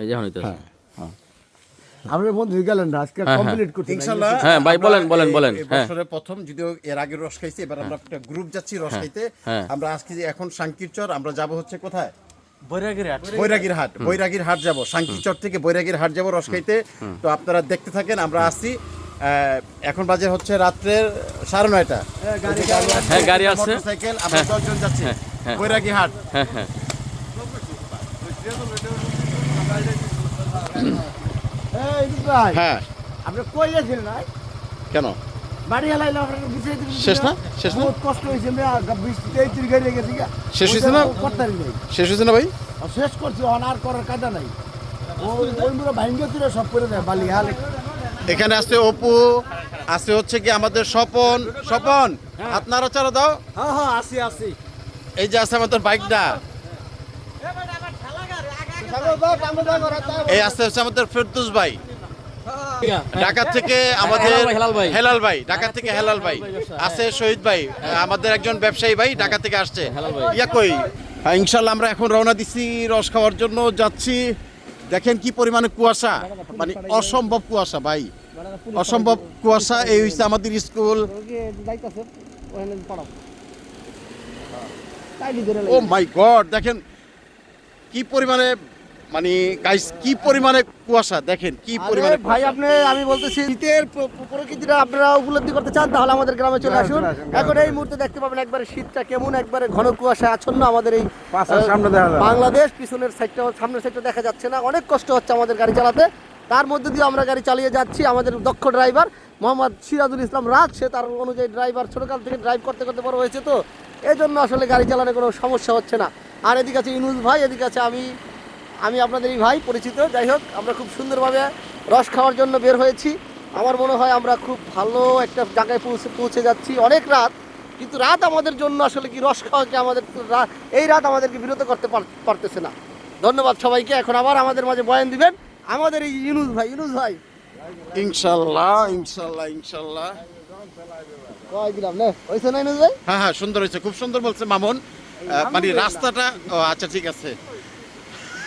এই যে এখন হইতেছে। আপনার বন্ধু গেলেন আজকে হ্যাঁ, কমপ্লিট করতে ইনশাল্লাহ হ্যাঁ, ভাই, বলেন, বলেন, বলেন, এই হ্যাঁ। প্রথম যদিও এর আগে রস খাইছি এবার আমরা একটা গ্রুপ যাচ্ছি রস খাইতে। হ্যাঁ। আমরা আজকে এখন সাংকিরচর আমরা যাব হচ্ছে কোথায়? বৈরাগীর হাট বৈরাগীর হাট যাব। সাংকিরচর থেকে বৈরাগীর হাট যাব রস খাইতে। তো আপনারা দেখতে থাকেন আমরা আসছি এখন বাজে হচ্ছে রাত্রের সাড়ে নয়টা। হ্যাঁ, গাড়ি আসছে। সাইকেল আমরা দশজন যাচ্ছি। হ্যাঁ। বৈরাগী হাট হ্যাঁ হ্যাঁ। ভাই হ্যাঁ। আপনি কই গেছিলেন না কেন? বাড়ি হেলাইলে শেষ না? শেষ না? কষ্ট হয়েছে গাড়ি গেছি শেষ হয়েছে না? করতে শেষ হয়েছে না ভাই? শেষ করছি অনার করার কাজা নাই। ওই ওই মুড়ে সব করে দেয় বালি এখানে আছে অপু আছে হচ্ছে কি আমাদের স্বপন। স্বপন হাত নাড়াচাড়া দাও। হ্যাঁ হ্যাঁ আসি আসি। এই যে আছে আমাদের বাইকটা। এই আছে হচ্ছে আমাদের ফেরদুস ভাই। ঢাকা থেকে আমাদের হেলাল ভাই, ঢাকা থেকে হেলাল ভাই। আছে শহীদ ভাই আমাদের একজন ব্যবসায়ী ভাই ঢাকা থেকে আসছে। ইয়া কই? হ্যাঁ, ইনশাল্লাহ আমরা এখন রওনা দিচ্ছি রস খাওয়ার জন্য যাচ্ছি। দেখেন কি পরিমাণে কুয়াশা। মানে অসম্ভব কুয়াশা ভাই। অসম্ভব কুয়াশা এই হচ্ছে আমাদের স্কুল। ও মাই গড দেখেন কি পরিমাণে মানে গাইস কি পরিমাণে কুয়াশা? দেখেন কি পরিমাণে ভাই আপনি আমি বলতেছি শীতের প্র- প্র- প্রকৃতিটা আপনারা উপলব্ধি করতে চান তাহলে আমাদের গ্রামে চলে আসুন। এখন এই মুহূর্তে দেখতে পাবেন একবারে শীতটা কেমন একবারে ঘন কুয়াশা আচ্ছন্ন আমাদের এই বাংলাদেশ পিছনের সাইডটা সামনের সাইডটা দেখা যাচ্ছে না। অনেক কষ্ট হচ্ছে আমাদের গাড়ি চালাতে। তার মধ্যে দিয়ে আমরা গাড়ি চালিয়ে যাচ্ছি আমাদের দক্ষ ড্রাইভার মোহাম্মদ সিরাজুল ইসলাম রাজ। সে তার অনুযায়ী ড্রাইভার ছোটকাল থেকে ড্রাইভ করতে করতে বড় হয়েছে তো। এই জন্য আসলে গাড়ি চালানোর কোনো সমস্যা হচ্ছে না। আর এদিকে আছে ইনুজ ভাই এদিকে আছে আমি আমি আপনাদের এই ভাই পরিচিত। যাই হোক আমরা খুব সুন্দরভাবে রস খাওয়ার জন্য বের হয়েছি। আমার মনে হয় আমরা খুব ভালো একটা জায়গায় পৌঁছে পৌঁছে যাচ্ছি। অনেক রাত কিন্তু রাত আমাদের জন্য আসলে কি রস খাওয়াকে আমাদের এই রাত আমাদেরকে বিরত করতে পার- পারতেছে না। ধন্যবাদ সবাইকে। এখন আবার আমাদের মাঝে বয়ান দিবেন আমাদের এই ইনুজ ভাই। ইনুজ ভাই। ইনশাল্লাহ ইনশাল্লাহ ইনশাল্লাহ। কয় দিলাম না হয়েছে না ইনুজ ভাই? হ্যাঁ হ্যাঁ সুন্দর হয়েছে খুব সুন্দর বলছে মামুন। মানে রাস্তাটা আচ্ছা ঠিক আছে।